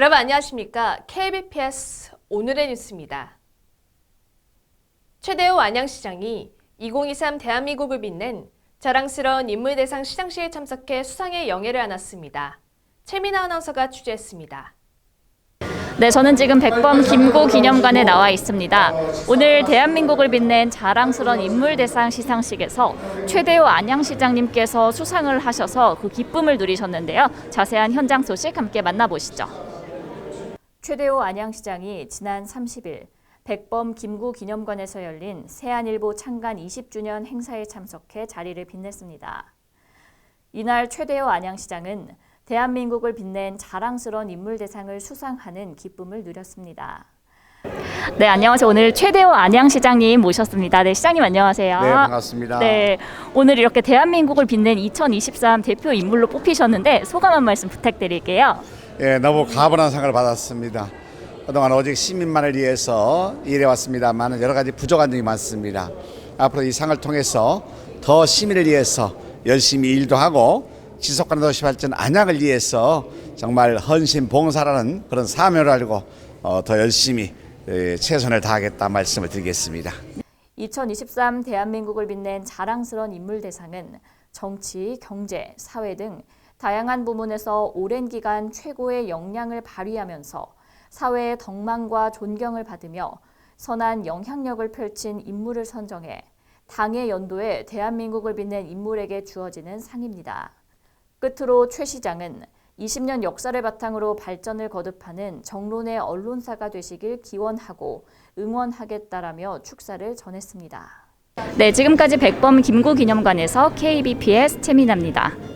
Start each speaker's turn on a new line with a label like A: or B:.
A: 여러분 안녕하십니까? KBPS 오늘의 뉴스입니다. 최대호 안양시장이 2023 대한민국을 빛낸 자랑스러운 인물 대상 시상식에 참석해 수상의 영예를 안았습니다. 최민아 아나운서가 취재했습니다.
B: 네, 저는 지금 백범 김구 기념관에 나와 있습니다. 오늘 대한민국을 빛낸 자랑스러운 인물 대상 시상식에서 최대호 안양시장님께서 수상을 하셔서 그 기쁨을 누리셨는데요. 자세한 현장 소식 함께 만나보시죠. 최대호 안양시장이 지난 30일 백범 김구 기념관에서 열린 세안일보 창간 20주년 행사에 참석해 자리를 빛냈습니다. 이날 최대호 안양시장은 대한민국을 빛낸 자랑스러운 인물 대상을 수상하는 기쁨을 누렸습니다. 네, 안녕하세요. 오늘 최대호 안양시장님 모셨습니다. 네, 시장님 안녕하세요.
C: 네, 반갑습니다.
B: 네, 오늘 이렇게 대한민국을 빛낸 2023 대표 인물로 뽑히셨는데 소감 한 말씀 부탁드릴게요.
C: 예, 너무 가분한 상을 받았습니다. 그동안 오직 시민만을 위해서 일해왔습니다만 여러 가지 부족한 점이 많습니다. 앞으로 이 상을 통해서 더 시민을 위해서 열심히 일도 하고 지속가능 도시 발전 안양을 위해서 정말 헌신 봉사라는 그런 사명을 알고 어, 더 열심히 예, 최선을 다하겠다 말씀을 드리겠습니다.
B: 2023 대한민국을 빛낸 자랑스러운 인물 대상은 정치, 경제, 사회 등 다양한 부문에서 오랜 기간 최고의 역량을 발휘하면서 사회의 덕망과 존경을 받으며 선한 영향력을 펼친 인물을 선정해 당의 연도에 대한민국을 빛낸 인물에게 주어지는 상입니다. 끝으로 최 시장은 20년 역사를 바탕으로 발전을 거듭하는 정론의 언론사가 되시길 기원하고 응원하겠다라며 축사를 전했습니다. 네, 지금까지 백범 김구 기념관에서 KBPS 최민아입니다.